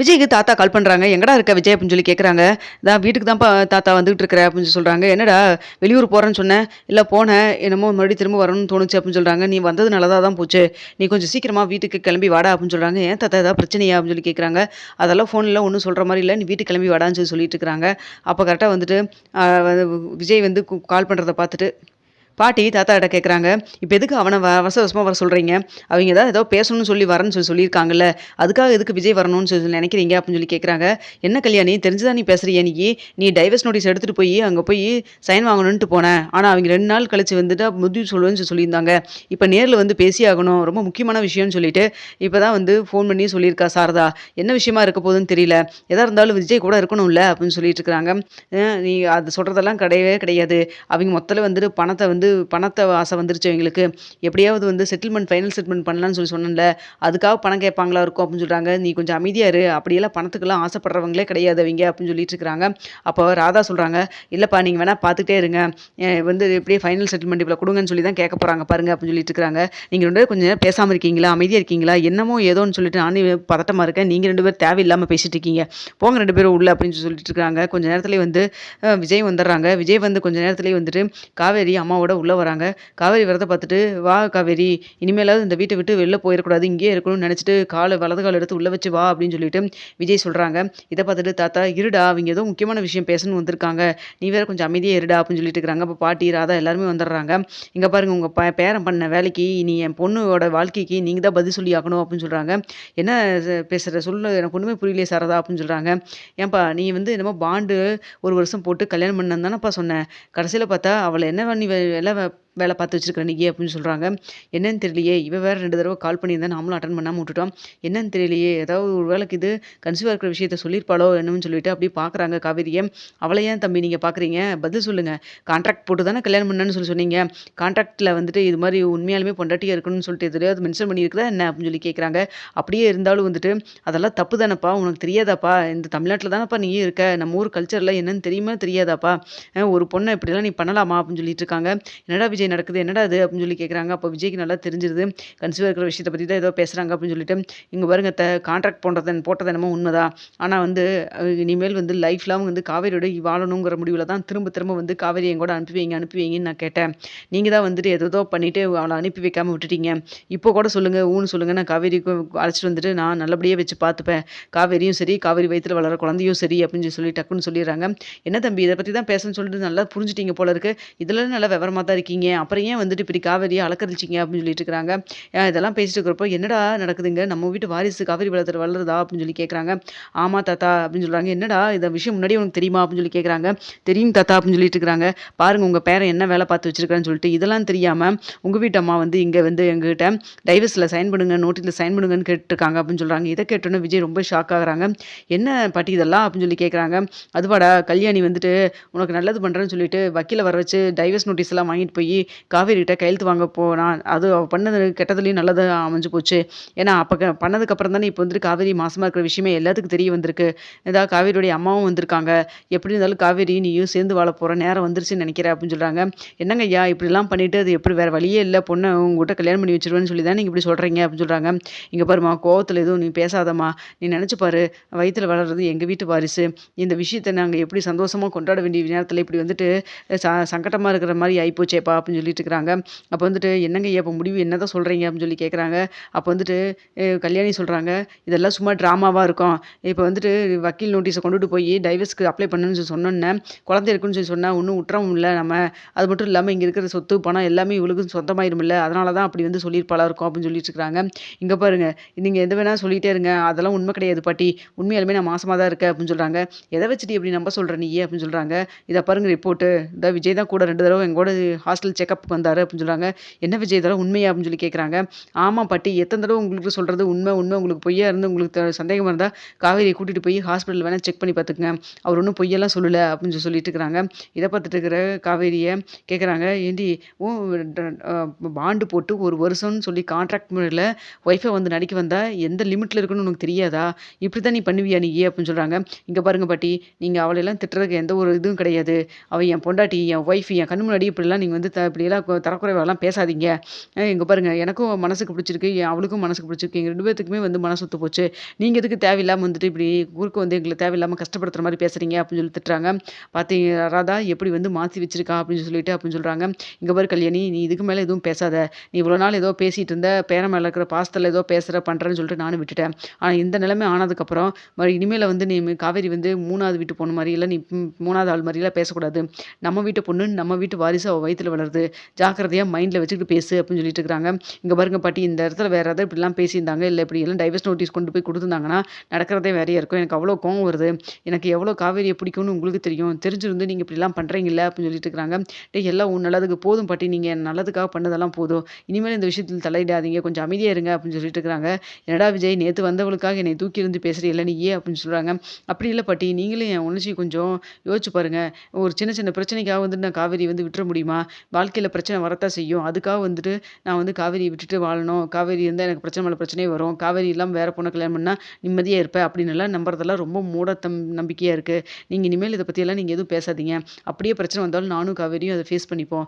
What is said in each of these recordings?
விஜய்க்கு தாத்தா கால் பண்ணுறாங்க எங்கடா இருக்க விஜய் அப்படின்னு சொல்லி கேட்குறாங்க தான் வீட்டுக்கு தான்ப்பா தாத்தா வந்துகிட்டு இருக்கிற அப்படின்னு சொல்லி சொல்கிறாங்க என்னடா வெளியூர் போகிறேன்னு சொன்னேன் இல்லை போனேன் என்னமோ மறுபடியும் திரும்ப வரணும்னு தோணுச்சு அப்படின்னு சொல்கிறாங்க நீ வந்தது நல்லதாக தான் போச்சு. நீ கொஞ்சம் சீக்கிரமாக வீட்டுக்கு கிளம்பி வாடா அப்படின்னு சொல்கிறாங்க ஏன் தாத்தா ஏதாவது பிரச்சனையா? அப்படின்னு சொல்லி கேட்குறாங்க அதெல்லாம் ஃபோனில் ஒன்றும் சொல்கிற மாதிரி இல்லை. நீ வீட்டுக்கு கிளம்பி வாடான்னு சொல்லி சொல்லிட்டு இருக்கிறாங்க. அப்போ கரெக்டாக வந்துட்டு விஜய் வந்து கால் பண்ணுறதை பார்த்துட்டு பாட்டி தாத்தா கிட்ட கேட்குறாங்க இப்போ எதுக்கு அவனை வ அவசர வர சொல்கிறீங்க அவங்க ஏதாவது ஏதோ பேசணும்னு சொல்லி வரேன்னு சொல்லி சொல்லியிருக்காங்கல்ல அதுக்காக எதுக்கு விஜய் வரணும்னு சொல்லி நினைக்கிறீங்க? அப்படின்னு சொல்லி கேட்குறாங்க என்ன கல்யாணி தெரிஞ்சுதான் நீ பேசுறிய நீ? நீ டைவர்ஸ் நோட்டீஸ் எடுத்துகிட்டு போய் அங்கே போய் சைன் வாங்கணுன்ட்டு போனேன் ஆனால் அவங்க ரெண்டு நாள் கழிச்சு வந்துட்டு முடிவு சொல்லுவேன்னு சொல்லி சொல்லியிருந்தாங்க. இப்போ நேரில் வந்து பேசி ஆகணும். ரொம்ப முக்கியமான விஷயம்னு சொல்லிட்டு இப்போ தான் வந்து ஃபோன் பண்ணி சொல்லியிருக்கா சாரதா. என்ன விஷயமா இருக்க போகுதுன்னு தெரியல. எதாக இருந்தாலும் விஜய் கூட இருக்கணும்ல? அப்படின்னு சொல்லிட்டு இருக்கிறாங்க. நீ அது சொல்கிறதெல்லாம் கிடையவே கிடையாது. அவங்க மொத்தத்தில் வந்துட்டு பணத்தை வந்து வந்து பணத்தை ஆசை வந்துருச்சு அவங்களுக்கு. எப்படியாவது வந்து செட்டில்மெண்ட் ஃபைனல் செட்டில்மெண்ட் பண்ணலாம்னு சொல்லி சொன்னேன்ல. அதுக்காக பணம் கேட்பாங்களா இருக்கும் அப்படின்னு சொல்கிறாங்க நீ கொஞ்சம் அமைதியாக இரு. அப்படியெல்லாம் பணத்துக்கெல்லாம் ஆசைப்படுறவங்களே கிடையாது அவங்க அப்படின்னு சொல்லிட்டு இருக்கிறாங்க. அப்போ ராதா சொல்கிறாங்க இல்லைப்பா நீங்கள் வேணால் பார்த்துட்டே இருங்க. வந்து எப்படியே ஃபைனல் செட்டில்மெண்ட் இவ்வளோ கொடுங்கன்னு சொல்லி தான் கேட்க போகிறாங்க பாருங்க அப்படின்னு சொல்லிட்டு இருக்கிறாங்க. நீங்கள் ரெண்டு பேரும் கொஞ்சம் நேரம் பேசாமல் இருக்கீங்களா? அமைதியாக இருக்கீங்களா? என்னமோ ஏதோன்னு சொல்லிட்டு நானே பதட்டமாக இருக்கேன். நீங்கள் ரெண்டு பேரும் தேவையில்லாமல் பேசிட்டு இருக்கீங்க. போங்க ரெண்டு பேரும் உள்ள அப்படின்னு சொல்லிட்டு இருக்காங்க கொஞ்ச நேரத்துலேயே வந்து விஜய் வந்துடுறாங்க. விஜய் வந்து கொஞ்சம் நேரத்துலேயே வந்துட்டு காவேரி அம்மாவோட உள்ளே வராங்க. காவேரி வரதை பார்த்துட்டு வா காவேரி இனிமேலாவது இந்த வீட்டை விட்டு வெளில போயிடக்கூடாது இங்கேயே இருக்கணும்னு நினச்சிட்டு காலை வலது கால் எடுத்து உள்ளே வச்சு வா அப்படின்னு சொல்லிட்டு விஜய் சொல்கிறாங்க இதை பார்த்துட்டு தாத்தா இருடா அவங்க ஏதோ முக்கியமான விஷயம் பேசணும்னு வந்திருக்காங்க. நீ வேற கொஞ்சம் அமைதியாக இருடா அப்படின்னு சொல்லிட்டு இருக்கிறாங்க. அப்போ பாட்டி ராதா எல்லாருமே வந்துடுறாங்க. இங்கே பாருங்க உங்கள் ப பேரன் பண்ண வேலைக்கு நீ என் பொண்ணோட வாழ்க்கைக்கு நீங்கள் தான் பதில் சொல்லி ஆகணும் அப்படின்னு சொல்கிறாங்க என்ன பேசுகிற சொல்ல எனக்கு ஒன்றுமே புரியலையே சாரதா அப்படின்னு சொல்கிறாங்க ஏன்பா நீ வந்து என்னமோ பாண்டு ஒரு வருஷம் போட்டு கல்யாணம் பண்ணன்னு தானேப்பா சொன்னேன் கடைசியில் பார்த்தா அவளை என்ன பண்ணி வேலை வே- வேலை பார்த்து வச்சிருக்கிற நீ அப்படின்னு சொல்கிறாங்க என்னன்னு தெரியலையே இவன் வேற ரெண்டு தடவை கால் பண்ணியிருந்தா நாமளும் அட்டன் பண்ணாமல் விட்டுட்டோம். என்னன்னு தெரியலையே ஏதாவது ஒரு வேலைக்கு இது கன்சீவாக இருக்கிற விஷயத்த சொல்லியிருப்பாளோ என்னன்னு சொல்லிட்டு அப்படி பார்க்குறாங்க காவேரியை. அவளை ஏன் தம்பி நீங்கள் பார்க்குறீங்க பதில் சொல்லுங்கள் கான்ட்ராக்ட் போட்டு தானே கல்யாணம் பண்ணேன்னு சொல்லி சொன்னீங்க. கான்ட்ராக்டில் வந்துட்டு இது மாதிரி உண்மையாலுமே பொண்டாட்டியாக இருக்கணும்னு சொல்லிட்டு எதுலையாவது மென்ஷன் பண்ணியிருக்குதா என்ன அப்படின்னு சொல்லி கேட்குறாங்க அப்படியே இருந்தாலும் வந்துட்டு அதெல்லாம் தப்பு தானப்பா உனக்கு தெரியாதாப்பா. இந்த தமிழ்நாட்டில் தானேப்பா நீ இருக்க. நம்ம ஊர் கல்ச்சரில் என்னன்னு தெரியுமா தெரியாதாப்பா? ஒரு பொண்ணை இப்படிலாம் நீ பண்ணலாமா? அப்படின்னு சொல்லிட்டு இருக்காங்க. என்னடா விஜய் நடக்குது? என்னடா அது அப்படின்னு சொல்லி கேட்குறாங்க அப்போ விஜய்க்கு நல்லா தெரிஞ்சிருது. கன்சீவாக இருக்கிற விஷயத்தை பற்றி தான் ஏதோ பேசுகிறாங்க அப்படின்னு சொல்லிட்டு இங்கே பாருங்க த கான்ட்ராக்ட் போடுறது போட்டது என்னமோ உண்மைதான். ஆனால் வந்து இனிமேல் வந்து லைஃப் லாங் வந்து காவேரியோட வாழணுங்கிற முடிவில் தான் திரும்ப திரும்ப வந்து காவேரி என் கூட அனுப்பி வைங்க அனுப்பி வைங்கன்னு நான் கேட்டேன். நீங்கள் தான் வந்துட்டு ஏதோ பண்ணிவிட்டு அவளை அனுப்பி வைக்காமல் விட்டுட்டீங்க. இப்போ கூட சொல்லுங்கள் ஊன்னு சொல்லுங்கள் நான் காவேரிக்கு அழைச்சிட்டு வந்துட்டு நான் நல்லபடியாக வச்சு பார்த்துப்பேன். காவேரியும் சரி காவேரி வயிற்றில் வளர குழந்தையும் சரி அப்படின்னு சொல்லி டக்குன்னு சொல்லிடுறாங்க. என்ன தம்பி இதை பற்றி தான் பேசணும்னு சொல்லிட்டு நல்லா புரிஞ்சுட்டீங்க போல இருக்குது இதில் நல்லா விவரமாக தான் இருக்கீங்க. அப்புறம் ஏன் வந்துட்டு இப்படி காவேரியை அலக்கரிச்சிங்க அப்படின்னு சொல்லிட்டு இருக்கிறாங்க. இதெல்லாம் பேசிட்டு இருக்கிறப்போ என்னடா நடக்குதுங்க? நம்ம வீட்டு வாரிசு காவேரி வளர்த்து வளருதா அப்படின்னு சொல்லி கேட்குறாங்க ஆமாம் தாத்தா அப்படின்னு சொல்கிறாங்க என்னடா இந்த விஷயம் முன்னாடி உனக்கு தெரியுமா அப்படின்னு சொல்லி கேட்குறாங்க தெரியும் தாத்தா அப்படின்னு சொல்லிட்டு இருக்கிறாங்க. பாருங்க உங்கள் பேரன் என்ன வேலை பார்த்து வச்சுருக்கான்னு சொல்லிட்டு இதெல்லாம் தெரியாமல் உங்கள் வீட்டு அம்மா வந்து இங்கே வந்து எங்ககிட்ட டைவர்ஸில் சைன் பண்ணுங்க நோட்டீஸில் சைன் பண்ணுங்கன்னு கேட்டுருக்காங்க அப்படின்னு சொல்கிறாங்க இதை கேட்டோன்னே விஜய் ரொம்ப ஷாக் ஆகுறாங்க. என்ன பாட்டி இதெல்லாம் அப்படின்னு சொல்லி கேட்குறாங்க அதுவாடா கல்யாணி வந்துட்டு உனக்கு நல்லது பண்ணுறேன்னு சொல்லிட்டு வக்கீலை வர வச்சு டைவர்ஸ் நோட்டீஸ் எல்லாம் வாங்கிட்டு போய் காவேரிகிட்ட கையெழுத்து வாங்க போனான் அது அவள் பண்ணது கெட்டதுலேயும் நல்லது அமைஞ்சு போச்சு. ஏன்னா அப்போ க- பண்ணதுக்கப்புறம் தானே இப்போ வந்துட்டு காவேரி மாசமாக இருக்கிற விஷயமே எல்லாத்துக்கும் தெரிய வந்திருக்கு. ஏதாவது காவேரியோடைய அம்மாவும் வந்திருக்காங்க. எப்படி இருந்தாலும் காவேரி நீயும் சேர்ந்து வாழ போகிற நேரம் வந்துருச்சுன்னு நினைக்கிறேன் அப்படின்னு சொல்கிறாங்க என்னங்க ஐயா இப்படிலாம் பண்ணிட்டு அது எப்படி வேறு வழியே இல்லை. பொண்ணை உங்கள்கிட்ட கல்யாணம் பண்ணி வச்சிருவேன்னு சொல்லி தான் நீங்கள் இப்படி சொல்கிறீங்க அப்படின்னு சொல்கிறாங்க இங்கே பாருமா கோவத்தில் எதுவும் நீ பேசாதம்மா. நீ நினச்சி பாரு வயிற்றில் வளர்றது எங்கள் வீட்டு வாரிசு. இந்த விஷயத்தை நாங்கள் எப்படி சந்தோஷமாக கொண்டாட வேண்டிய நேரத்தில் இப்படி வந்துட்டு ச சங்கடமாக இருக்கிற மாதிரி ஆகிப்போச்சேப்பா அப்படின்னு சொல்லிட்டு இருக்கிறாங்க அப்போ வந்துட்டு என்னங்க ஐயா இப்போ முடிவு என்ன தான் சொல்கிறீங்க அப்படின்னு சொல்லி கேட்குறாங்க அப்போ வந்துட்டு கல்யாணி சொல்கிறாங்க இதெல்லாம் சும்மா ட்ராமாவாக இருக்கும். இப்போ வந்துட்டு வக்கீல் நோட்டீஸை கொண்டுட்டு போய் டைவர்ஸ்க்கு அப்ளை பண்ணுன்னு சொல்லி சொன்னோன்னே குழந்தை இருக்குன்னு சொல்லி சொன்னால் ஒன்றும் விட்டுறவும் இல்லை நம்ம. அது மட்டும் இல்லாமல் இங்கே இருக்கிற சொத்து பணம் எல்லாமே இவளுக்கு சொந்தமாயிருமில்ல அதனால தான் அப்படி வந்து சொல்லியிருப்பாளா இருக்கும் அப்படின்னு சொல்லிட்டு இருக்கிறாங்க இங்கே பாருங்க நீங்கள் எது வேணால் சொல்லிகிட்டே இருங்க. அதெல்லாம் உண்மை கிடையாது பாட்டி. உண்மையாலுமே நான் மாசமாக தான் இருக்கேன் அப்படின்னு சொல்கிறாங்க எதை வச்சுட்டு எப்படி நம்ப சொல்கிற நீ? அப்படின்னு சொல்கிறாங்க இதை பாருங்க ரிப்போர்ட்டு இந்த விஜய் தான் கூட ரெண்டு தடவை எங்கூட ஹாஸ்டல் செக்கப்புக்கு வந்தார் அப்படின்னு சொல்கிறாங்க என்ன விஜய் இதெல்லாம் உண்மையா அப்படின்னு சொல்லி கேட்குறாங்க ஆமாம் பாட்டி எத்தனை தடவை உங்களுக்கு சொல்கிறது உண்மை உண்மை உங்களுக்கு பொய்யா இருந்து உங்களுக்கு சந்தேகமாக இருந்தால் காவேரியை கூட்டிகிட்டு போய் ஹாஸ்பிட்டல் வேணால் செக் பண்ணி பார்த்துக்குங்க. அவர் ஒன்றும் பொய்யெல்லாம் சொல்லலை அப்படின்னு சொல்லி சொல்லிட்டு இருக்கிறாங்க. இதை பார்த்துட்டு இருக்கிற காவேரியை கேட்குறாங்க ஏண்டி ஓ பாண்டு போட்டு ஒரு வருஷம்னு சொல்லி கான்ட்ராக்ட் முறையில் ஒய்ஃபை வந்து நடிக்க வந்தால் எந்த லிமிட்டில் இருக்குன்னு உனக்கு தெரியாதா? இப்படி தான் நீ பண்ணுவியா நீ? அப்படின்னு சொல்கிறாங்க இங்கே பாருங்க பாட்டி நீங்கள் அவளையெல்லாம் திட்டுறதுக்கு எந்த ஒரு இதுவும் கிடையாது. அவள் என் பொண்டாட்டி என் ஒய்ஃப் என் கண்ணு முன்னாடி இப்படிலாம் நீங்கள் வந்து த இப்படியெல்லாம் தரக்குறைவாலாம் பேசாதீங்க. இங்கே பாருங்கள் எனக்கும் மனசுக்கு பிடிச்சிருக்கு, அவளுக்கும் மனசுக்கு பிடிச்சிருக்கு. எங்கள் ரெண்டு பேத்துக்குமே வந்து மனசு ஒத்து போச்சு. நீங்கள் எதுக்கு தேவையில்லாமல் வந்துட்டு இப்படி குறுக்க வந்து எங்களை தேவையில்லாமல் கஷ்டப்படுத்துற மாதிரி பேசுகிறீங்க அப்படின்னு சொல்லி திட்டுறாங்க. பார்த்தீங்க ராதா எப்படி வந்து மாற்றி வச்சிருக்கா" அப்படின்னு சொல்லிட்டு அப்படின்னு சொல்கிறாங்க இங்கே பாரு கல்யாணி, நீ இதுக்கு மேலே எதுவும் பேசாத. நீ இவ்வளோ நாள் ஏதோ பேசிகிட்டு இருந்த, பேர மேலே இருக்கிற பாசத்தில் ஏதோ பேசுகிற பண்ணுறேன்னு சொல்லிட்டு நானும் விட்டுட்டேன். ஆனால் இந்த நிலைமை ஆனதுக்கப்புறம், மறு இனிமேல் வந்து நீ காவேரி வந்து மூணாவது வீட்டு பொண்ணு மாதிரி இல்லை நீ மூணாவது ஆள் மாதிரிலாம் பேசக்கூடாது. நம்ம வீட்டு பொண்ணு, நம்ம வீட்டு வாரிசு அவள் வயிற்றில் வளருது. ஜாக்கிரதையாக மைண்டில் வச்சுக்கிட்டு பேசு" அப்படின்னு சொல்லிட்டு இருக்கிறாங்க. இங்கே பாருங்க பாட்டி, இந்த இடத்துல வேறு ஏதாவது இப்படிலாம் பேசியிருந்தாங்க, இல்லை இப்படி எல்லாம் டைவர்ஸ் நோட்டீஸ் கொண்டு போய் கொடுத்துருந்தாங்கன்னா நடக்கிறதே வேறையா இருக்கும். எனக்கு அவ்வளோ கோவம் வருது. எனக்கு எவ்வளோ காவேரியை பிடிக்கும்னு உங்களுக்கு தெரியும். தெரிஞ்சிருந்து நீங்கள் இப்படிலாம் பண்றீங்கல்ல" அப்படின்னு சொல்லிட்டு இருக்கிறாங்க. டே எல்லாம் உன் நல்லதுக்கு போதும் பாட்டி, நீங்கள் என் நல்லதுக்காக பண்ணதெல்லாம் போதும். இனிமேல் இந்த விஷயத்தில் தலையிடாதீங்க. கொஞ்சம் அமைதியாக இருங்க" அப்படின்னு சொல்லிட்டு இருக்கிறாங்க. "என்னடா விஜய், நேற்று வந்தவளுக்காக என்னை தூக்கி எறிந்து பேசுறீல்ல நீயே அப்படின்னு சொல்கிறாங்க "அப்படி இல்லை பாட்டி, நீங்களும் என் உணர்ச்சி கொஞ்சம் யோசிச்சு பாருங்கள் ஒரு சின்ன சின்ன பிரச்சனைக்காக வந்து நான் காவேரி வந்து விட்டுற முடியுமா? வாழ்க்கையில் பிரச்சனை வரத்தான் செய்யும். அதுக்காக வந்துட்டு நான் வந்து காவேரியை விட்டுட்டு வாழணும். காவேரி இருந்தால் எனக்கு பிரச்சனை மேலே பிரச்சனையே வரும். காவேரி இல்லாமல் வேறு பொண்ணை கல்யாணம் பண்ணால் நிம்மதியாக இருப்பேன்" அப்படின்னுலாம் நம்புறதெல்லாம் ரொம்ப மூடத்தம் நம்பிக்கையாக இருக்குது நீங்கள் இனிமேல் இதை பற்றியெல்லாம் நீங்கள் எதுவும் பேசாதீங்க. அப்படியே பிரச்சனை வந்தாலும் நானும் காவேரியும் அதை ஃபேஸ் பண்ணிப்போம்.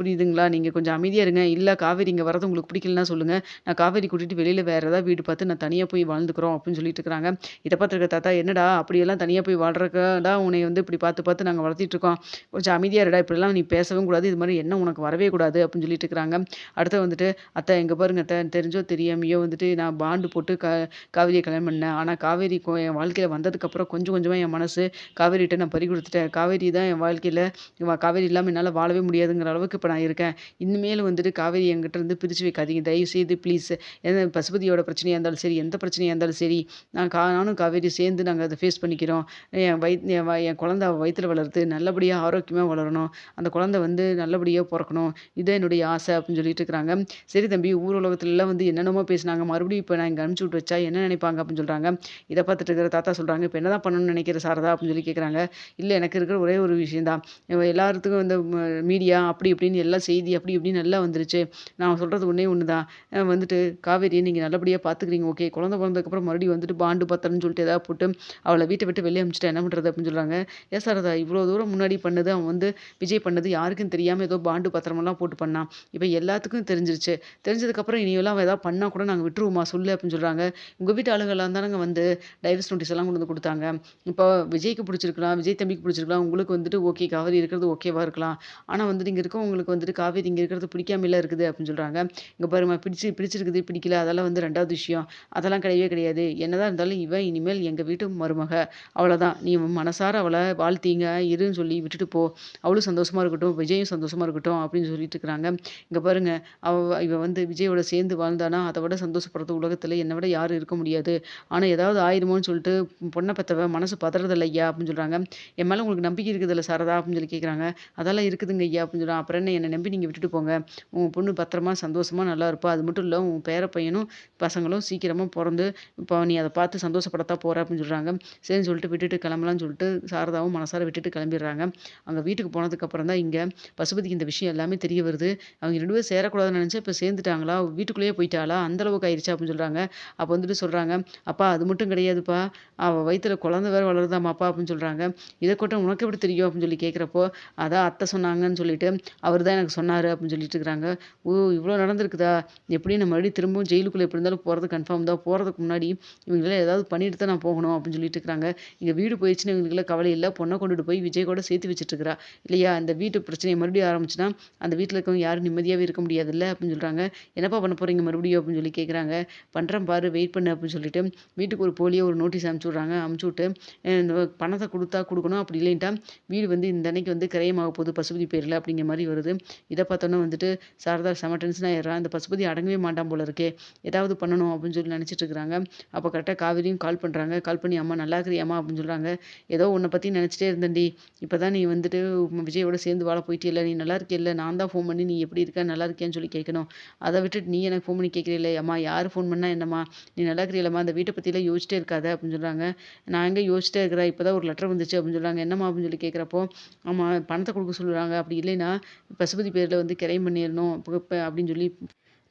புரியுதுங்களா? நீங்கள் கொஞ்சம் அமைதியாக இருங்க. இல்லை காவேரி இங்கே வர்றது உங்களுக்கு பிடிக்கலன்னா சொல்லுங்கள் நான் காவேரி கூட்டிகிட்டு வெளியில் வேறு ஏதாவது வீடு பார்த்து நான் தனியாக போய் வாழ்ந்துக்கிறோம் அப்படின்னு சொல்லிட்டு இருக்கிறாங்க. இதை பார்த்துருக்க தாத்தா, "என்னடா அப்படியெல்லாம் தனியாக போய் வாழ்றக்கடா உன்னை வந்து இப்படி பார்த்து பார்த்து நாங்கள் வளர்த்திட்டு இருக்கோம். கொஞ்சம் அமைதியாக இருடா. இப்படிலாம் நீ பேசவும் கூடாது. இது மாதிரி என்ன உனக்கு வரவே கூடாது" அப்படின்னு சொல்லிட்டு இருக்கிறாங்க. அடுத்து வந்துட்டு, "அத்தை எங்கே பாருங்க அத்தை, தெரிஞ்சோ தெரியாமையோ வந்துட்டு நான் பாண்டு போட்டு க காவேரியை கல்யாணம் பண்ணேன். ஆனால் காவேரி என் வாழ்க்கையில் வந்ததுக்கப்புறம் கொஞ்சம் கொஞ்சமாக என் மனசு காவேரிகிட்ட நான் பறி கொடுத்துட்டேன் காவேரி தான் என் வாழ்க்கையில் காவேரி இல்லாமல் என்னால் வாழவே முடியாதுங்கிற அளவுக்கு இப்போ நான் இருக்கேன். இனிமேல் வந்துட்டு காவேரி என்கிட்ட இருந்து பிரிச்சு வைக்காதீங்க. தயவு செய்து ப்ளீஸ். எந்த பசுபதியோட பிரச்சனையாக இருந்தாலும் சரி, எந்த பிரச்சனையாக இருந்தாலும் சரி, நான் கா நானும் காவேரி சேர்ந்து நாங்கள் அதை ஃபேஸ் பண்ணிக்கிறோம். என் வயித் என் என் குழந்தை வயிற்றில் வளருது. நல்லபடியாக ஆரோக்கியமாக வளரணும். அந்த குழந்தை வந்து நல்லபடியாக நல்லபடியா பிறக்கணும் இதான் என்னுடைய ஆசை" அப்படின்னு சொல்லிட்டு இருக்கிறாங்க. "சரி தம்பி, ஊர் உலகத்துலலாம் வந்து என்னென்னமோ பேசுனாங்க. மறுபடியும் இப்போ நான் இங்கே அனுப்பிச்சு விட்டு வச்சா என்ன நினைப்பாங்க?" அப்படின்னு சொல்கிறாங்க இதை பார்த்துட்டு இருக்கிற தாத்தா சொல்கிறாங்க இப்போ என்ன என்னதான் பண்ணணும்னு நினைக்கிற சாரதா?" அப்படின்னு சொல்லி கேட்குறாங்க. இல்லை எனக்கு இருக்கிற ஒரே ஒரு விஷயம் தான். எல்லாத்துக்கும் இந்த ம மீடியா அப்படி இப்படின்னு எல்லாம் செய்தி அப்படி இப்படின்னு நல்லா வந்துருச்சு. நான் சொல்கிறது ஒன்றே ஒன்று தான். வந்துட்டு காவேரியை நீங்கள் நல்லபடியாக பார்த்துக்கிறீங்க ஓகே. குழந்தை பிறந்ததுக்கப்புறம் மறுபடியும் வந்துட்டு பாண்டு பத்திரம்னு சொல்லிட்டு ஏதாவது போட்டு அவளை வீட்டை விட்டு வெளியே அனுப்பிச்சுட்டா என்ன பண்ணுறது அப்படின்னு சொல்கிறாங்க "ஏன் சாரதா, இவ்வளோ தூரம் முன்னாடி பண்ணது அவன் வந்து விஜய் பண்ணது யாருக்கும் தெரியாமல் ஏதோ பாண்டு பத்திரமெல்லாம் போட்டு பண்ணான். இப்போ எல்லாத்துக்கும் தெரிஞ்சிருச்சு. தெரிஞ்சதுக்கப்புறம் இனியெல்லாம் அவன் ஏதாவது பண்ணால் கூட நாங்கள் விட்டுருவோமா சொல்லு" அப்படின்னு சொல்கிறாங்க உங்கள் வீட்டு ஆளுங்கலாம் தானங்க வந்து டைவர்ஸ் நோட்டீஸ் எல்லாம் கொண்டு வந்து கொடுத்தாங்க இப்போ விஜய்க்கு பிடிச்சிருக்கலாம், விஜய் தம்பிக்கு பிடிச்சிருக்கலாம். உங்களுக்கு வந்துட்டு ஓகே காவேரி இருக்கிறது ஓகேவாக இருக்கலாம். ஆனால் வந்துட்டு இங்கே இருக்க உங்களுக்கு வந்துட்டு காவேரி இங்கே இருக்கிறது பிடிக்காமல இருக்குது" அப்படின்னு சொல்கிறாங்க இங்கே பாருமா பிடிச்சு பிடிச்சிருக்குது, பிடிக்கல அதெல்லாம் வந்து ரெண்டாவது விஷயம். அதெல்லாம் கிடையவே கிடையாது. என்னதான் இருந்தாலும் இவன் இனிமேல் எங்கள் வீட்டு மருமக. அவ்வளோதான். நீ மனசார அவளை வாழ்த்தீங்க இருன்னு சொல்லி விட்டுட்டு போ. அவளும் சந்தோஷமாக இருக்கட்டும், விஜயும் சந்தோஷமாக இருக்கட்டும்" அப்படின்னு சொல்லிட்டு இருக்கிறாங்க. இங்கே பாருங்க, அவ இவ வந்து விஜயோட சேர்ந்து வாழ்ந்தானா, அதை விட சந்தோஷப்படுறது உலகத்தில் என்னை விட யாரும் இருக்க முடியாது. ஆனால் ஏதாவது ஆயிருமோன்னு சொல்லிட்டு பொண்ணை பெத்தவ மனசு பதறுதில்ல ஐயா" அப்படின்னு சொல்கிறாங்க "என் மேலே உங்களுக்கு நம்பிக்கை இருக்குதுல்ல சாரதா?" அப்படின்னு சொல்லி கேட்குறாங்க. "அதெல்லாம் இருக்குதுங்க ஐயா" அப்படின்னு சொல்றான். "அப்புறம் என்ன, என்னை நம்பி நீங்கள் விட்டுட்டு போங்க. உன் பொண்ணு பத்திரமா, சந்தோஷமாக நல்லா இருப்பா. அது மட்டும் இல்லை உன் பேர பையனும், பசங்களும் சீக்கிரமாக பிறந்து இப்போ நீ அதை பார்த்து சந்தோஷப்படத்தா போகிற அப்படின்னு சொல்கிறாங்க சரின்னு சொல்லிட்டு விட்டுட்டு கிளம்பலாம்னு சொல்லிட்டு சாரதாவும் மனசார விட்டுட்டு கிளம்பிடுறாங்க. அங்கே வீட்டுக்கு போனதுக்கப்புறம் தான் இங்கே பசுபதிக்கு இந்த விஷயம் எல்லாமே தெரிய வருது. அவங்க ரெண்டு பேரும் சேரக்கூடாதுன்னு நினச்சி இப்போ சேர்ந்துட்டாங்களா? வீட்டுக்குள்ளேயே போயிட்டாளா? அந்த அளவுக்கு அப்படின்னு சொல்கிறாங்க அப்போ வந்துட்டு சொல்கிறாங்க "அப்பா அது மட்டும் கிடையாதுப்பா. அவள் வயிற்றில் குழந்த வேற வளருதாமாப்பா" அப்படின்னு சொல்கிறாங்க இதை கூட்டம் உனக்கு எப்படி தெரியும்?" அப்படின்னு சொல்லி கேட்குறப்போ "அதான் அத்தை சொன்னாங்கன்னு சொல்லிட்டு, அவர் தான் எனக்கு சொன்னார் அப்படின்னு சொல்லிட்டு இருக்கிறாங்க. "ஓ! இவ்வளோ நடந்திருக்குதா? எப்படியும் நான் மறுபடியும் திரும்பவும் ஜெயிலுக்குள்ளே எப்படி இருந்தாலும் போகிறது கன்ஃபார்ம் தான். போகிறதுக்கு முன்னாடி இவங்களே ஏதாவது பண்ணிட்டு தான் நான் போகணும்" அப்படின்னு சொல்லிட்டு இருக்கிறாங்க. இங்கே வீடு போயிடுச்சுன்னு இவங்களுக்குள்ள கவலை இல்லை பொண்ணை கொண்டுட்டு போய் விஜய் கூட சேர்த்து வச்சுட்டு இருக்கிறா. இல்லையா? இந்த வீட்டு பிரச்சனையை மறுபடியும் ஆரம்பிச்சுனா, அந்த வீட்டில் இருக்கவங்க யாரும் நிம்மதியாகவே இருக்க முடியாதுல்ல அப்படின்னு சொல்கிறாங்க "என்னப்பா பண்ண போகிறீங்க மறுபடியும்?" அப்படின்னு சொல்லி கேட்குறாங்க. பண்ணுறேன் பாரு, வெயிட் பண்ணு" அப்படின்னு சொல்லிட்டு வீட்டுக்கு ஒரு போலியோ ஒரு நோட்டீஸ் அனுப்பிச்சு விட்றாங்க அனுப்பிச்சு விட்டு, இந்த பணத்தை கொடுத்தா கொடுக்கணும் அப்படி இல்லைன்ட்டா, வீடு வந்து இந்த அன்னைக்கு வந்து கிரயமாக போகுது பசுபதி பேரில் அப்படிங்கிற மாதிரி வருது. இதை பார்த்தோன்னே வந்துட்டு சாரதா செம டென்ஷன் ஆயிடுறா. இந்த பசுபதி அடங்கவே மாட்டான் போல இருக்கே. ஏதாவது பண்ணணும் அப்படின்னு சொல்லி நினச்சிட்டு இருக்கிறாங்க. அப்போ கரெக்டாக காவேரியும் கால் பண்ணுறாங்க கால் பண்ணி, "அம்மா நல்லா இருக்கிறியாம்மா?" அப்படின்னு சொல்கிறாங்க "ஏதோ உன்னை பற்றி நினச்சிட்டே இருந்தேன்டி. இப்போ தான் நீ வந்துட்டு விஜயோட சேர்ந்து வாழ போயிட்டியல்ல. நீ நல்லா இல்லை நான் தான் ஃபோன் பண்ணி நீ எப்படி இருக்க? நல்லா இருக்கியான்னு சொல்லி கேட்கணும். அதை விட்டுட்டு நீ எனக்கு ஃபோன் பண்ணி கேட்கிறீல்ல, அம்மா யார் ஃபோன் பண்ணால் என்னம்மா? நீ நல்லா இருக்கிறியல்லம்மா? அந்த வீட்டை பற்றிலாம் யோசிச்சிட்டே இருக்காத" அப்படின்னு சொல்கிறாங்க "நான் எங்கே யோசிச்சிட்டே இருக்கிறேன். இப்போ தான் ஒரு லெட்டர் வந்துச்சு" அப்படின்னு சொல்கிறாங்க "என்னம்மா?" அப்படின்னு சொல்லி கேட்குறப்போ ஆமாம் பணத்தை கொடுக்க சொல்கிறாங்க அப்படி இல்லைன்னா பசுபதி பேரில் வந்து கிரையம் பண்ணிடணும் இப்ப அப்படின்னு சொல்லி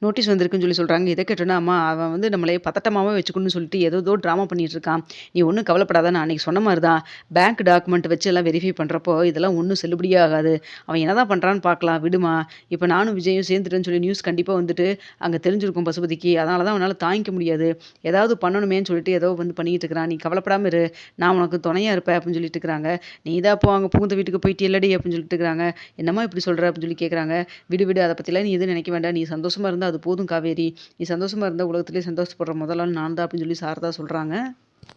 நோட்டீஸ் வந்திருக்குன்னு சொல்லி சொல்கிறாங்க இதை கேட்டோன்னா அம்மா அவன் வந்து நம்மளே பதட்டமாகவே வச்சுக்கணும்னு சொல்லிட்டு ஏதோ ஏதோ ட்ராமா பண்ணிட்டு இருக்கான். நீ ஒன்றும் கவலைப்படாத நான் அன்றைக்கி சொன்ன மாதிரி தான் பேங்க் டாக்குமெண்ட் வச்சு எல்லாம் வெரிஃபை பண்ணுறப்போ இதெல்லாம் ஒன்றும் செல்லுபடியே ஆகாது. அவன் என்ன தான் பண்ணுறான்னு பார்க்கலாம் விடுமா. இப்போ நானும் விஜயும் சேர்ந்துட்டேன்னு சொல்லி நியூஸ் கண்டிப்பாக வந்துட்டு அங்கே தெரிஞ்சிருக்கும் பசுபதிக்கு. அதனால தான் அவனால் தாங்கிக்க முடியாது. ஏதாவது பண்ணணுமேன்னு சொல்லிட்டு ஏதோ வந்து பண்ணிக்கிட்டு இருக்கிறான். நீ கவலைப்படாமல் இரு. நான் உனக்கு துணையாக இருப்பேன் அப்படின்னு சொல்லிட்டு இருக்கிறாங்க. நீ தான் இப்போ அங்கே புகுந்த வீட்டுக்கு போயிட்டு இல்லடி அப்படின்னு சொல்லிட்டு இருக்கிறாங்க. என்னம்மா இப்படி சொல்கிற அப்படின்னு சொல்லி கேட்குறாங்க விடு விடு. அதை பற்றிலாம் நீ எதுவும் நினைக்க வேண்டாம். நீ சந்தோஷமாக இருந்தால் அது போதும் காவேரி. நீ சந்தோஷமாக இருந்தால் உலகத்திலே சந்தோஷப்படுற முதலாள் நான் தான் அப்படின்னு சொல்லி சாரதா சொல்கிறாங்க